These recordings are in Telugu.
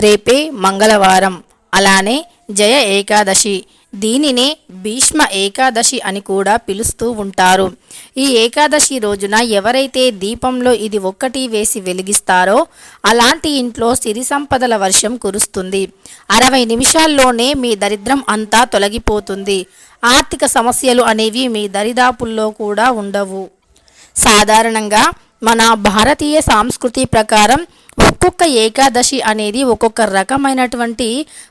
రేపే మంగళవారం. అలానే జయ ఏకాదశి. దీనినే భీష్మ ఏకాదశి అని కూడా పిలుస్తూ ఉంటారు. ఈ ఏకాదశి రోజున ఎవరైతే దీపంలో ఇది ఒక్కటి వేసి వెలిగిస్తారో అలాంటి ఇంట్లో సిరి సంపదల వర్షం కురుస్తుంది. అరవై నిమిషాల్లోనే మీ దరిద్రం అంతా తొలగిపోతుంది. ఆర్థిక సమస్యలు అనేవి మీ దరిదాపుల్లో కూడా ఉండవు. సాధారణంగా మన భారతీయ సాంస్కృతి ప్రకారం ఒక్కొక్క ఏకాదశి అనేది ఒక్కొక్క రకమైనటువంటి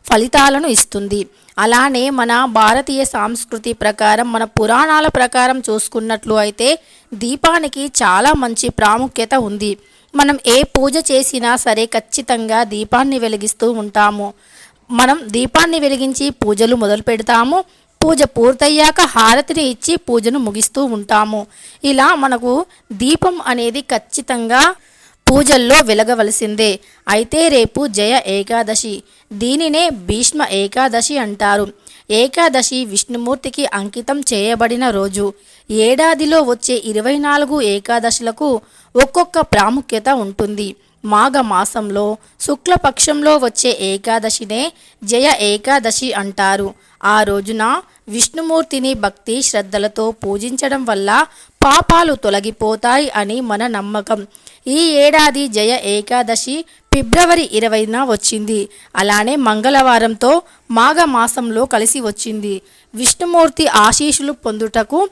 ఫలితాలను ఇస్తుంది. అలానే మన భారతీయ సంస్కృతి ప్రకారం మన పురాణాల ప్రకారం చూసుకున్నట్లు అయితే దీపానికి చాలా మంచి ప్రాముఖ్యత ఉంది. మనం ఏ పూజ చేసినా సరే ఖచ్చితంగా దీపాన్ని వెలిగిస్తూ ఉంటాము. మనం దీపాన్ని వెలిగించి పూజలు మొదలు పెడతాము. పూజ పూర్తయ్యాక హారతిని ఇచ్చి పూజను ముగిస్తూ ఉంటాము. ఇలా మనకు దీపం అనేది ఖచ్చితంగా పూజల్లో వెలగవలసిందే. అయితే రేపు జయ ఏకాదశి. దీనినే భీష్మ ఏకాదశి అంటారు. ఏకాదశి విష్ణుమూర్తికి అంకితం చేయబడిన రోజు. ఏడాదిలో వచ్చే ఇరవై నాలుగు ఏకాదశులకు ఒక్కొక్క ప్రాముఖ్యత ఉంటుంది. మాఘ మాసంలో శుక్లపక్షంలో వచ్చే ఏకాదశినే జయ ఏకాదశి అంటారు. ఆ రోజున విష్ణుమూర్తిని భక్తి శ్రద్ధలతో పూజించడం వల్ల పాపాలు తొలగిపోతాయి అని మన నమ్మకం. ఈ ఏడాది జయ ఏకాదశి ఫిబ్రవరి ఇరవైన వచ్చింది. అలానే మంగళవారంతో మాఘ మాసంలో కలిసి వచ్చింది. విష్ణుమూర్తి ఆశీస్సులు పొందుటకు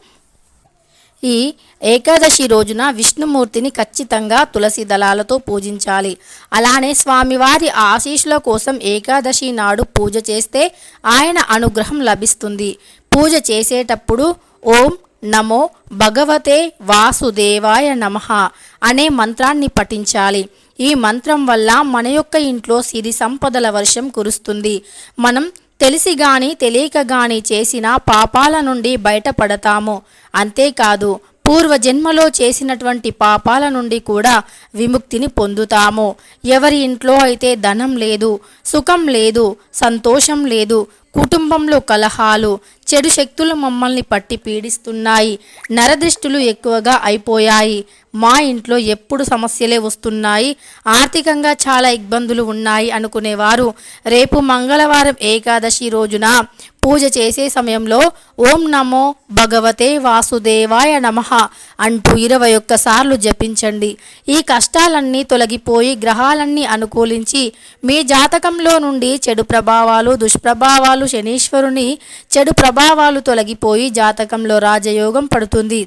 ఈ ఏకాదశి రోజున విష్ణుమూర్తిని ఖచ్చితంగా తులసి దళాలతో పూజించాలి. అలానే స్వామివారి ఆశీస్సుల కోసం ఏకాదశి నాడు పూజ చేస్తే ఆయన అనుగ్రహం లభిస్తుంది. పూజ చేసేటప్పుడు ఓం నమో భగవతే వాసుదేవాయ నమః అనే మంత్రాన్ని పఠించాలి. ఈ మంత్రం వల్ల మన యొక్క ఇంట్లో సిరి సంపదల వర్షం కురుస్తుంది. మనం తెలిసి గాని తెలియక గాని చేసిన పాపాల నుండి బయటపడతాము. అంతేకాదు పూర్వజన్మలో చేసినటువంటి పాపాల నుండి కూడా విముక్తిని పొందుతాము. ఎవరి ఇంట్లో అయితే ధనం లేదు సుఖం లేదు సంతోషం లేదు కుటుంబంలో కలహాలు చెడు శక్తులు మమ్మల్ని పట్టి పీడిస్తున్నాయి నరదృష్టులు ఎక్కువగా అయిపోయాయి. మా ఇంట్లో ఎప్పుడు సమస్యలే వస్తున్నాయి ఆర్థికంగా చాలా ఇబ్బందులు ఉన్నాయి అనుకునేవారు. రేపు మంగళవారం ఏకాదశి రోజున పూజ చేసే సమయంలో ఓం నమో భగవతే వాసుదేవాయ నమః అంటూ ఇరవై ఒక్కసార్లు జపించండి. ఈ కష్టాలన్నీ తొలగిపోయి గ్రహాలన్నీ అనుకూలించి మీ జాతకంలో నుండి చెడు ప్రభావాలు దుష్ప్రభావాలు శనీశ్వరుని చెడు ప్రభావాలు తొలగిపోయి జాతకంలో రాజయోగం పడుతుంది.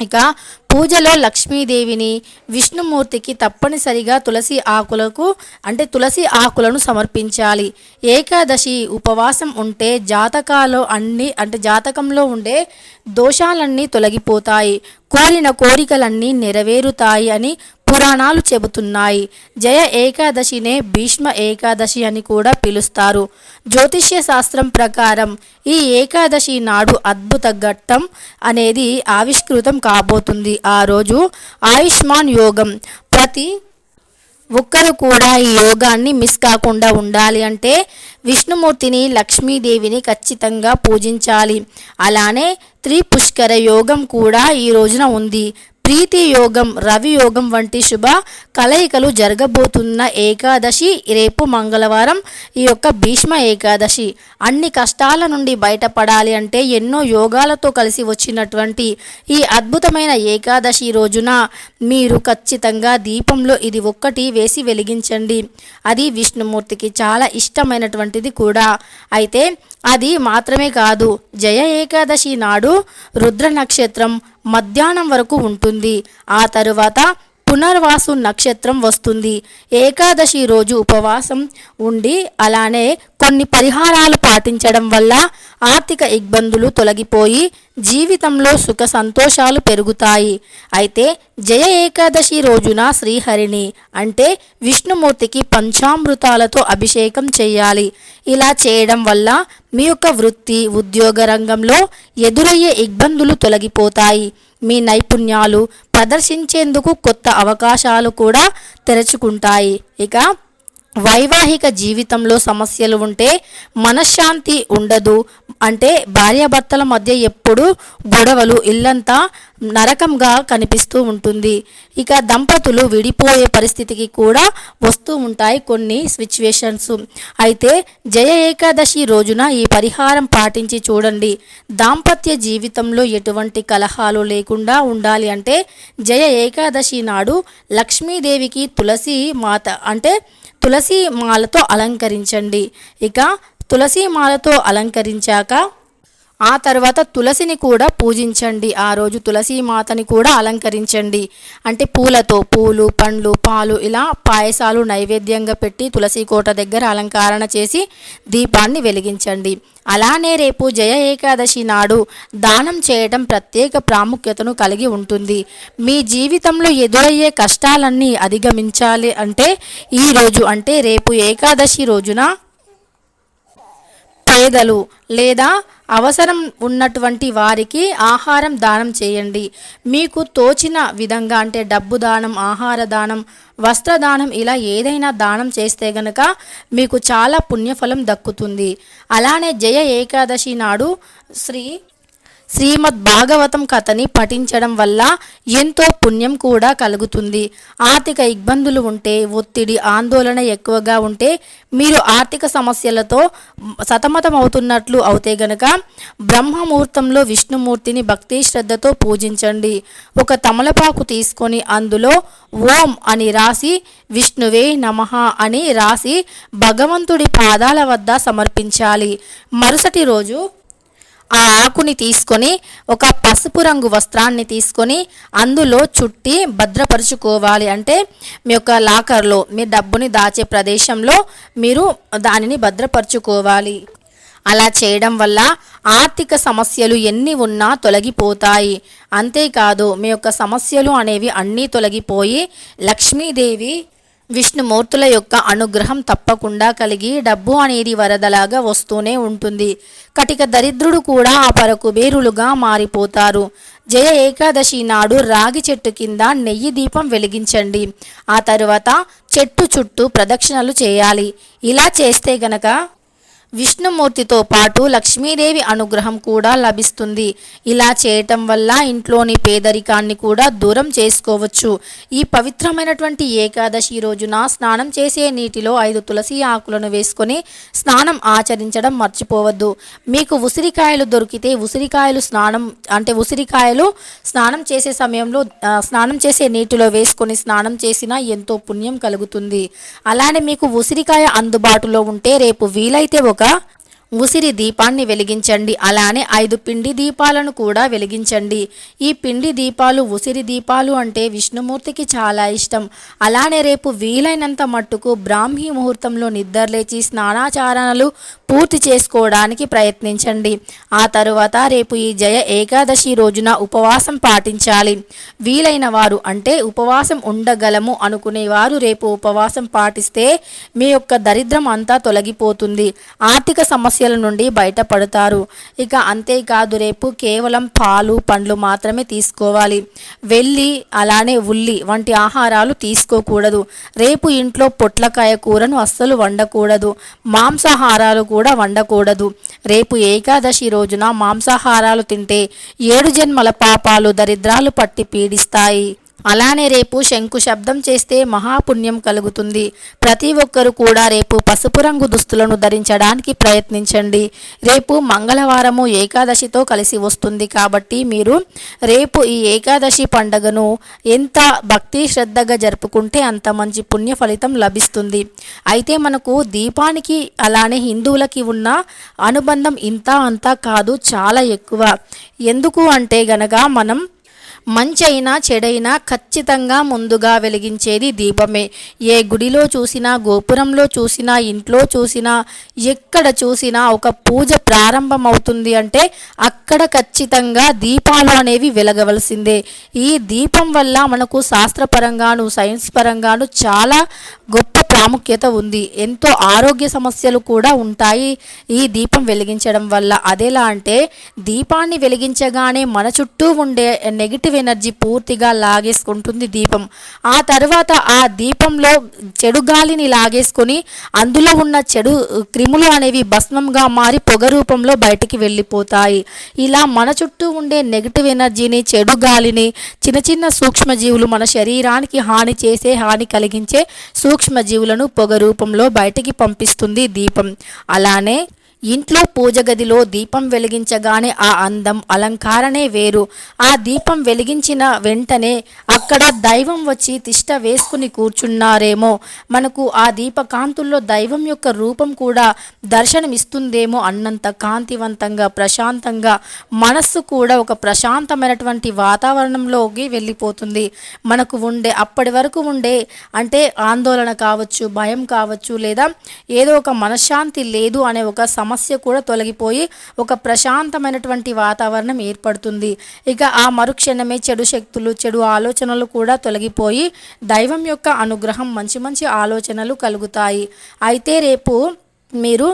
ఇక పూజలో లక్ష్మీదేవిని విష్ణుమూర్తికి తప్పనిసరిగా తులసి ఆకులకు అంటే తులసి ఆకులను సమర్పించాలి. ఏకాదశి ఉపవాసం ఉంటే జాతకాలో అన్ని అంటే జాతకంలో ఉండే దోషాలన్నీ తొలగిపోతాయి. కోరిన కోరికలన్నీ నెరవేరుతాయి అని పురాణాలు చెబుతున్నాయి. జయ ఏకాదశినే భీష్మ ఏకాదశి అని కూడా పిలుస్తారు. జ్యోతిష్య శాస్త్రం ప్రకారం ఈ ఏకాదశి నాడు అద్భుత ఘట్టం అనేది ఆవిష్కృతం కాబోతుంది. ఆ రోజు ఆయుష్మాన్ యోగం. ప్రతి ఒక్కరు కూడా ఈ యోగాన్ని మిస్ కాకుండా ఉండాలి అంటే విష్ణుమూర్తిని లక్ష్మీదేవిని ఖచ్చితంగా పూజించాలి. అలానే త్రిపుష్కర యోగం కూడా ఈ రోజున ఉంది. ప్రీతి యోగం రవి యోగం వంటి శుభ కలయికలు జరగబోతున్న ఏకాదశి రేపు మంగళవారం ఈ యొక్క భీష్మ ఏకాదశి. అన్ని కష్టాల నుండి బయటపడాలి అంటే ఎన్నో యోగాలతో కలిసి వచ్చినటువంటి ఈ అద్భుతమైన ఏకాదశి రోజున మీరు ఖచ్చితంగా దీపంలో ఇది ఒక్కటి వేసి వెలిగించండి. అది విష్ణుమూర్తికి చాలా ఇష్టమైనటువంటిది కూడా. అయితే అది మాత్రమే కాదు జయ ఏకాదశి నాడు రుద్ర నక్షత్రం మధ్యాహ్నం వరకు ఉంటుంది. ఆ తరువాత పునర్వాసు నక్షత్రం వస్తుంది. ఏకాదశి రోజు ఉపవాసం ఉండి అలానే కొన్ని పరిహారాలు పాటించడం వల్ల ఆర్థిక ఇబ్బందులు తొలగిపోయి జీవితంలో సుఖ సంతోషాలు పెరుగుతాయి. అయితే జయ ఏకాదశి రోజున శ్రీహరిని అంటే విష్ణుమూర్తికి పంచామృతాలతో అభిషేకం చేయాలి. ఇలా చేయడం వల్ల మీ యొక్క వృత్తి ఉద్యోగ రంగంలో ఎదురయ్యే ఇబ్బందులు తొలగిపోతాయి. మీ నైపుణ్యాలు ప్రదర్శించేందుకు కొత్త అవకాశాలు కూడా తెరుచుకుంటాయి. ఇక వైవాహిక జీవితంలో సమస్యలు ఉంటే మనశ్శాంతి ఉండదు. అంటే భార్యాభర్తల మధ్య ఎప్పుడు గొడవలు ఇల్లంతా నరకంగా కనిపిస్తూ ఉంటుంది. ఇక దంపతులు విడిపోయే పరిస్థితికి కూడా వస్తూ ఉంటాయి కొన్ని సిచ్యువేషన్స్ అయితే జయ ఏకాదశి రోజున ఈ పరిహారం పాటించి చూడండి. దాంపత్య జీవితంలో ఎటువంటి కలహాలు లేకుండా ఉండాలి అంటే జయ ఏకాదశి నాడు లక్ష్మీదేవికి తులసి మాత అంటే తులసి మాలతో అలంకరించండి. ఇక తులసి మాలతో అలంకరించాక ఆ తర్వాత తులసిని కూడా పూజించండి. ఆ రోజు తులసి మాతని కూడా అలంకరించండి. అంటే పూలతో పూలు పండ్లు పాలు ఇలా పాయసాలు నైవేద్యంగా పెట్టి తులసి కోట దగ్గర అలంకరణ చేసి దీపాన్ని వెలిగించండి. అలానే రేపు జయ ఏకాదశి నాడు దానం చేయటం ప్రత్యేక ప్రాముఖ్యతను కలిగి ఉంటుంది. మీ జీవితంలో ఎదురయ్యే కష్టాలన్నీ అధిగమించాలి అంటే ఈరోజు అంటే రేపు ఏకాదశి రోజున పేదలు లేదా అవసరం ఉన్నటువంటి వారికి ఆహారం దానం చేయండి. మీకు తోచిన విధంగా అంటే డబ్బు దానం ఆహార దానం వస్త్రదానం ఇలా ఏదైనా దానం చేస్తే గనక మీకు చాలా పుణ్యఫలం దక్కుతుంది. అలానే జయ ఏకాదశి నాడు శ్రీ శ్రీమద్ భాగవతం కథని పఠించడం వల్ల ఎంతో పుణ్యం కూడా కలుగుతుంది. ఆర్థిక ఇబ్బందులు ఉంటే ఒత్తిడి ఆందోళన ఎక్కువగా ఉంటే మీరు ఆర్థిక సమస్యలతో సతమతం అవుతున్నట్లు అవుతే గనక బ్రహ్మముహూర్తంలో విష్ణుమూర్తిని భక్తి శ్రద్ధతో పూజించండి. ఒక తమలపాకు తీసుకొని అందులో ఓం అని రాసి విష్ణువే నమః అని రాసి భగవంతుడి పాదాల వద్ద సమర్పించాలి. మరుసటి రోజు ఆ ఆకుని తీసుకొని ఒక పసుపు రంగు వస్త్రాన్ని తీసుకొని అందులో చుట్టి భద్రపరుచుకోవాలి. అంటే మీ యొక్క లాకర్లో మీ డబ్బుని దాచే ప్రదేశంలో మీరు దానిని భద్రపరుచుకోవాలి. అలా చేయడం వల్ల ఆర్థిక సమస్యలు ఎన్ని ఉన్నా తొలగిపోతాయి. అంతేకాదు మీ యొక్క సమస్యలు అనేవి అన్నీ తొలగిపోయి లక్ష్మీదేవి విష్ణుమూర్తుల యొక్క అనుగ్రహం తప్పకుండా కలిగి డబ్బు అనేది వరదలాగా వస్తూనే ఉంటుంది. కటిక దరిద్రుడు కూడా ఆ పరకు బేరులుగా మారిపోతారు. జయ ఏకాదశి నాడు రాగి చెట్టు కింద నెయ్యి దీపం వెలిగించండి. ఆ తరువాత చెట్టు చుట్టూ ప్రదక్షిణలు చేయాలి. ఇలా చేస్తే గనక విష్ణుమూర్తితో పాటు లక్ష్మీదేవి అనుగ్రహం కూడా లభిస్తుంది. ఇలా చేయటం వల్ల ఇంట్లోని పేదరికాన్ని కూడా దూరం చేసుకోవచ్చు. ఈ పవిత్రమైనటువంటి ఏకాదశి రోజున స్నానం చేసే నీటిలో ఐదు తులసి ఆకులను వేసుకొని స్నానం ఆచరించడం మర్చిపోవద్దు. మీకు ఉసిరికాయలు దొరికితే ఉసిరికాయలు స్నానం అంటే ఉసిరికాయలు స్నానం చేసే సమయంలో స్నానం చేసే నీటిలో వేసుకొని స్నానం చేసినా ఎంతో పుణ్యం కలుగుతుంది. అలానే మీకు ఉసిరికాయ అందుబాటులో ఉంటే రేపు వీలైతే ఒక ఉసిరి దీపాన్ని వెలిగించండి. అలానే ఐదు పిండి దీపాలను కూడా వెలిగించండి. ఈ పిండి దీపాలు ఉసిరి దీపాలు అంటే విష్ణుమూర్తికి చాలా ఇష్టం. అలానే రేపు వీలైనంత మట్టుకు బ్రాహ్మీ ముహూర్తంలో నిద్రలేచి స్నానాచారణలు పూర్తి చేసుకోవడానికి ప్రయత్నించండి. ఆ తరువాత రేపు ఈ జయ ఏకాదశి రోజున ఉపవాసం పాటించాలి. వీలైన వారు అంటే ఉపవాసం ఉండగలము అనుకునేవారు రేపు ఉపవాసం పాటిస్తే మీ యొక్క దరిద్రం అంతా తొలగిపోతుంది. ఆర్థిక సమస్యల నుండి బయటపడతారు. ఇక అంతేకాదు రేపు కేవలం పాలు పండ్లు మాత్రమే తీసుకోవాలి. వెల్లి అలానే ఉల్లి వంటి ఆహారాలు తీసుకోకూడదు. రేపు ఇంట్లో పొట్లకాయ కూరను అస్సలు వండకూడదు. మాంసాహారాలు కూడా వండకూడదు. రేపు ఏకాదశి రోజున మాంసాహారాలు తింటే ఏడు జన్మల పాపాలు దరిద్రాలు పట్టి పీడిస్తాయి. అలానే రేపు శంకు శబ్దం చేస్తే మహాపుణ్యం కలుగుతుంది. ప్రతి ఒక్కరూ కూడా రేపు పసుపు రంగు దుస్తులను ధరించడానికి ప్రయత్నించండి. రేపు మంగళవారము ఏకాదశితో కలిసి వస్తుంది కాబట్టి మీరు రేపు ఈ ఏకాదశి పండగను ఎంత భక్తి శ్రద్ధగా జరుపుకుంటే అంత మంచి పుణ్య ఫలితం లభిస్తుంది. అయితే మనకు దీపానికి అలానే హిందువులకి ఉన్న అనుబంధం ఇంత అంతా కాదు చాలా ఎక్కువ. ఎందుకు అంటే గనక మనం మంచైనా చెడైనా ఖచ్చితంగా ముందుగా వెలిగించేది దీపమే. ఏ గుడిలో చూసినా గోపురంలో చూసినా ఇంట్లో చూసినా ఎక్కడ చూసినా ఒక పూజ ప్రారంభమవుతుంది అంటే అక్కడ ఖచ్చితంగా దీపాలు అనేవి వెలగవలసిందే. ఈ దీపం వల్ల మనకు శాస్త్రపరంగాను సైన్స్ పరంగాను చాలా గొప్ప ప్రాముఖ్యత ఉంది. ఎంతో ఆరోగ్య సమస్యలు కూడా ఉంటాయి ఈ దీపం వెలిగించడం వల్ల. అదేలా అంటే దీపాన్ని వెలిగించగానే మన చుట్టూ ఉండే నెగిటివ్ పాజిటివ్ ఎనర్జీ పూర్తిగా లాగేసుకుంటుంది దీపం. ఆ తర్వాత ఆ దీపంలో చెడు గాలిని లాగేసుకొని అందులో ఉన్న చెడు క్రిములు అనేవి భస్మంగా మారి పొగ రూపంలో బయటికి వెళ్ళిపోతాయి. ఇలా మన చుట్టూ ఉండే నెగిటివ్ ఎనర్జీని చెడు గాలిని చిన్న చిన్న సూక్ష్మజీవులు మన శరీరానికి హాని చేసే హాని కలిగించే సూక్ష్మజీవులను పొగ రూపంలో బయటికి పంపిస్తుంది దీపం. అలానే ఇంట్లో పూజ గదిలో దీపం వెలిగించగానే ఆ అందం అలంకారనే వేరు. ఆ దీపం వెలిగించిన వెంటనే అక్కడ దైవం వచ్చి తిష్ట వేసుకుని కూర్చున్నారేమో. మనకు ఆ దీపకాంతుల్లో దైవం యొక్క రూపం కూడా దర్శనమిస్తుందేమో అన్నంత కాంతివంతంగా ప్రశాంతంగా మనస్సు కూడా ఒక ప్రశాంతమైనటువంటి వాతావరణంలోకి వెళ్ళిపోతుంది. మనకు ఉండే అప్పటి వరకు ఉండే అంటే ఆందోళన కావచ్చు భయం కావచ్చు లేదా ఏదో ఒక మనశ్శాంతి లేదు అనే ఒక సమస్య కూడా తొలగిపోయి ఒక ప్రశాంతమైనటువంటి వాతావరణం ఏర్పడుతుంది. ఇక ఆ మరుక్షణమే చెడు శక్తులు చెడు ఆలోచనలు కూడా తొలగిపోయి దైవం యొక్క అనుగ్రహం మంచి మంచి ఆలోచనలు కలుగుతాయి. అయితే రేపు మీరు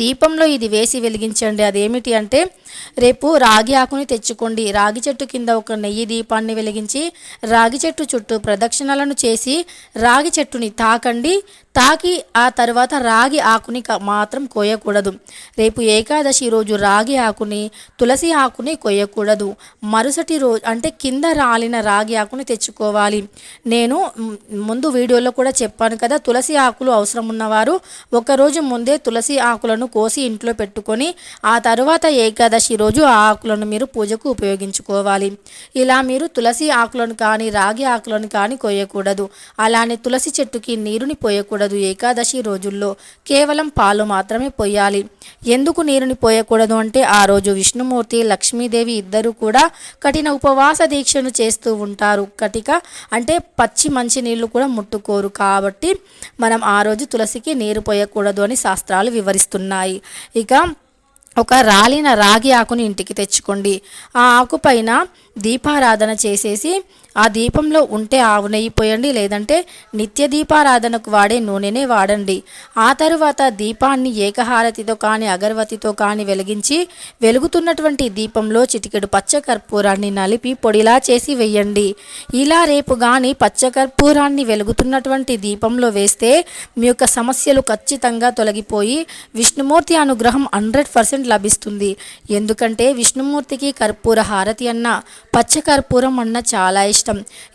దీపంలో ఇది వేసి వెలిగించండి. అదేమిటి అంటే రేపు రాగి ఆకుని తెచ్చుకోండి. రాగి చెట్టు కింద ఒక నెయ్యి దీపాన్ని వెలిగించి రాగి చెట్టు చుట్టూ ప్రదక్షిణలను చేసి రాగి చెట్టుని తాకండి. తాకి ఆ తర్వాత రాగి ఆకుని మాత్రం కోయకూడదు. రేపు ఏకాదశి రోజు రాగి ఆకుని తులసి ఆకుని కొయ్యకూడదు మరుసటి రోజు అంటే కింద రాలిన రాగి ఆకుని తెచ్చుకోవాలి. నేను ముందు వీడియోలో కూడా చెప్పాను కదా తులసి ఆకులు అవసరం ఉన్నవారు ఒకరోజు ముందే తులసి ఆకులను కోసి ఇంట్లో పెట్టుకొని ఆ తర్వాత ఏకాదశి రోజు ఆ ఆకులను మీరు పూజకు ఉపయోగించుకోవాలి. ఇలా మీరు తులసి ఆకులను కానీ రాగి ఆకులను కానీ కొయ్యకూడదు అలానే తులసి చెట్టుకి నీరుని పోయకూడదు ఏకాదశి రోజుల్లో. కేవలం పాలు మాత్రమే పోయాలి. ఎందుకు నీరుని పోయకూడదు అంటే ఆ రోజు విష్ణుమూర్తి లక్ష్మీదేవి ఇద్దరూ కూడా కఠిన ఉపవాస దీక్షను చేస్తూ ఉంటారు. కటిక అంటే పచ్చి మంచి నీళ్ళు కూడా ముట్టుకోరు. కాబట్టి మనం ఆ రోజు తులసికి నీరు పోయకూడదు అని శాస్త్రాలు వివరిస్తున్నాయి. ఉన్నాయి. ఇక ఒక రాలిన రాగి ఆకుని ఇంటికి తెచ్చుకోండి. ఆ ఆకు పైన దీపారాధన చేసేసి ఆ దీపంలో ఉంటే ఆవు నెయ్యి పోయండి లేదంటే నిత్య దీపారాధనకు వాడే నూనెనే వాడండి. ఆ తరువాత దీపాన్ని ఏకహారతితో కానీ అగరవతితో కానీ వెలిగించి వెలుగుతున్నటువంటి దీపంలో చిటికెడు పచ్చ కర్పూరాన్ని నలిపి పొడిలా చేసి వెయ్యండి ఇలా రేపు కానీ పచ్చ కర్పూరాన్ని వెలుగుతున్నటువంటి దీపంలో వేస్తే మీ యొక్క సమస్యలు ఖచ్చితంగా తొలగిపోయి విష్ణుమూర్తి అనుగ్రహం హండ్రెడ్ పర్సెంట్ లభిస్తుంది. ఎందుకంటే విష్ణుమూర్తికి కర్పూర హారతి అన్న పచ్చ కర్పూరం అన్న చాలా ఇష్టం.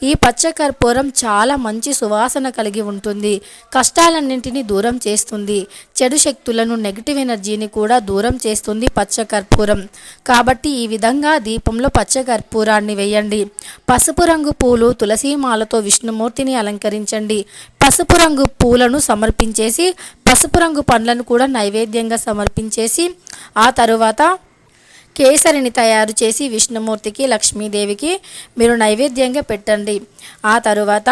ఈ పచ్చకర్పూరం చాలా మంచి సువాసన కలిగి ఉంటుంది. కష్టాలన్నింటినీ దూరం చేస్తుంది. చెడు శక్తులను నెగిటివ్ ఎనర్జీని కూడా దూరం చేస్తుంది పచ్చకర్పూరం. కాబట్టి ఈ విధంగా దీపంలో పచ్చకర్పూరాన్ని వేయండి. పసుపు రంగు పూలు తులసీమాలతో విష్ణుమూర్తిని అలంకరించండి. పసుపు రంగు పూలను సమర్పించేసి పసుపు రంగు పండ్లను కూడా నైవేద్యంగా సమర్పించేసి ఆ తరువాత కేసరిని తయారు చేసి విష్ణుమూర్తికి లక్ష్మీదేవికి మీరు నైవేద్యంగా పెట్టండి. ఆ తరువాత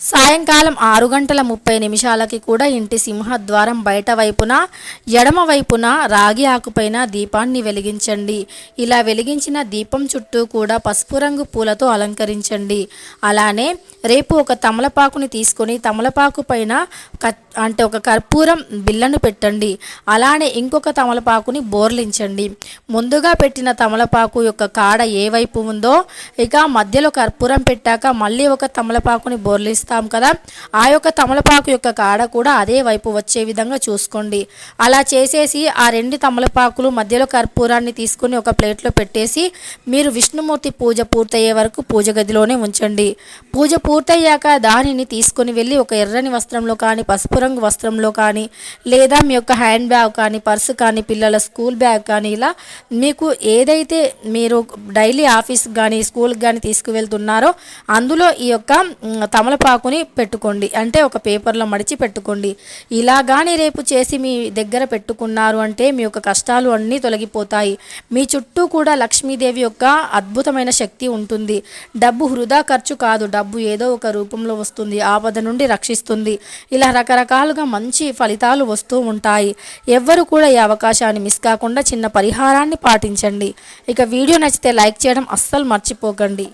సాయంకాలం ఆరు గంటల ముప్పై నిమిషాలకి కూడా ఇంటి సింహద్వారం బయట వైపున ఎడమ వైపున రాగి ఆకుపైన దీపాన్ని వెలిగించండి. ఇలా వెలిగించిన దీపం చుట్టూ కూడా పసుపు రంగు పూలతో అలంకరించండి. అలానే రేపు ఒక తమలపాకుని తీసుకొని తమలపాకు పైన అంటే ఒక కర్పూరం బిల్లను పెట్టండి. అలానే ఇంకొక తమలపాకుని బోర్లించండి. ముందుగా పెట్టిన తమలపాకు యొక్క కాడ ఏ వైపు ఉందో ఇక మధ్యలో కర్పూరం పెట్టాక మళ్ళీ ఒక తమలపాకుని చేస్తాం కదా? ఆ యొక్క తమలపాకు యొక్క కాడ కూడా అదే వైపు వచ్చే విధంగా చూసుకోండి. అలా చేసేసి ఆ రెండు తమలపాకులు మధ్యలో కర్పూరాన్ని తీసుకొని ఒక ప్లేట్లో పెట్టేసి మీరు విష్ణుమూర్తి పూజ పూర్తయ్యే వరకు పూజ గదిలోనే ఉంచండి. పూజ పూర్తయ్యాక దానిని తీసుకొని వెళ్ళి ఒక ఎర్రని వస్త్రంలో కానీ పసుపు రంగు వస్త్రంలో కానీ లేదా మీ యొక్క హ్యాండ్ బ్యాగ్ కానీ పర్సు కానీ పిల్లల స్కూల్ బ్యాగ్ కానీ ఇలా మీకు ఏదైతే మీరు డైలీ ఆఫీస్ కానీ స్కూల్కి కానీ తీసుకువెళ్తున్నారో అందులో ఈ యొక్క తమలపాకు తమలపాకుని పెట్టుకోండి. అంటే ఒక పేపర్లో మడిచి పెట్టుకోండి. ఇలా కానీ రేపు చేసి మీ దగ్గర పెట్టుకున్నారు అంటే మీ యొక్క కష్టాలు అన్నీ తొలగిపోతాయి. మీ చుట్టూ కూడా లక్ష్మీదేవి యొక్క అద్భుతమైన శక్తి ఉంటుంది. డబ్బు వృధా ఖర్చు కాదు. డబ్బు ఏదో ఒక రూపంలో వస్తుంది. ఆపద నుండి రక్షిస్తుంది. ఇలా రకరకాలుగా మంచి ఫలితాలు వస్తూ ఉంటాయి. ఎవ్వరు కూడా ఈ అవకాశాన్ని మిస్ కాకుండా చిన్న పరిహారాన్ని పాటించండి. ఇక వీడియో నచ్చితే లైక్ చేయడం అస్సలు మర్చిపోకండి.